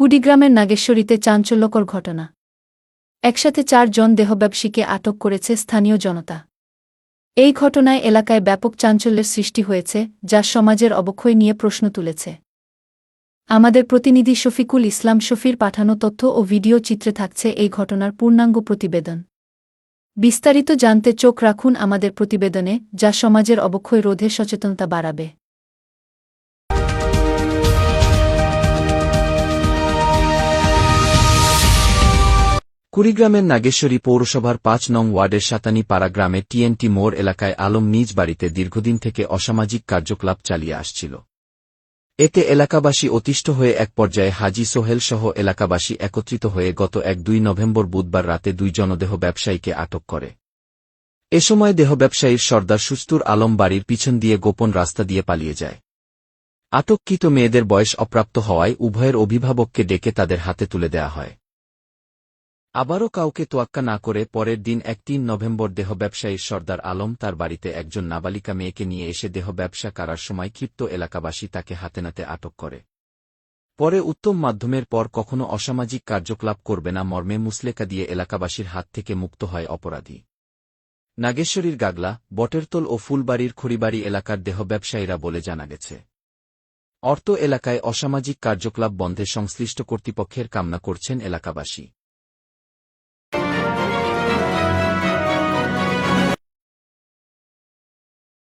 কুড়িগ্রামের নাগেশ্বরীতে চাঞ্চল্যকর ঘটনা। একসাথে চারজন দেহব্যবসীকে আটক করেছে স্থানীয় জনতা। এই ঘটনায় এলাকায় ব্যাপক চাঞ্চল্যের সৃষ্টি হয়েছে, যা সমাজের অবক্ষয় নিয়ে প্রশ্ন তুলেছে। আমাদের প্রতিনিধি শফিকুল ইসলাম শফির পাঠানো তথ্য ও ভিডিও চিত্রে থাকছে এই ঘটনার পূর্ণাঙ্গ প্রতিবেদন। বিস্তারিত জানতে চোখ রাখুন আমাদের প্রতিবেদনে, যা সমাজের অবক্ষয় রোধে সচেতনতা বাড়াবে। কুড়িগ্রামের নাগেশ্বরী পৌরসভার পাঁচ নং ওয়ার্ডের সাতানি পাড়া গ্রামে টিএনটি মোড় এলাকায় আলম নিজ বাড়িতে দীর্ঘদিন থেকে অসামাজিক কার্যকলাপ চালিয়ে আসছিল। এতে এলাকাবাসী অতিষ্ঠ হয়ে এক পর্যায়ে হাজি সোহেল সহ এলাকাবাসী একত্রিত হয়ে গত এক দুই নভেম্বর বুধবার রাতে দুই জনদেহ ব্যবসায়ীকে আটক করে। এ সময় দেহ ব্যবসায়ীর সর্দার সুস্তুর আলম বাড়ির পিছন দিয়ে গোপন রাস্তা দিয়ে পালিয়ে যায়। আটককৃত মেয়েদের বয়স অপ্রাপ্ত হওয়ায় উভয়ের অভিভাবককে ডেকে তাদের হাতে তুলে দেয়া হয়। আবারও কাউকে তোয়াক্কা না করে পরের দিন এক তিন নভেম্বর দেহ ব্যবসায়ীর সর্দার আলম তার বাড়িতে একজন নাবালিকা মেয়েকে নিয়ে এসে দেহ ব্যবসা করার সময় ক্ষিপ্ত এলাকাবাসী তাকে হাতে নাতে আটক করে। পরে উত্তম মাধ্যমের পর কখনো অসামাজিক কার্যকলাপ করবে না, মর্মে মুসলেকা দিয়ে এলাকাবাসীর হাত থেকে মুক্ত হয় অপরাধী। নাগেশ্বরীর গাগলা, বটেরতল ও ফুলবাড়ির খড়িবাড়ি এলাকার দেহ ব্যবসায়ীরা বলে জানা গেছে। অর্থ এলাকায় অসামাজিক কার্যকলাপ বন্ধে সংশ্লিষ্ট কর্তৃপক্ষের কামনা করছেন এলাকাবাসী।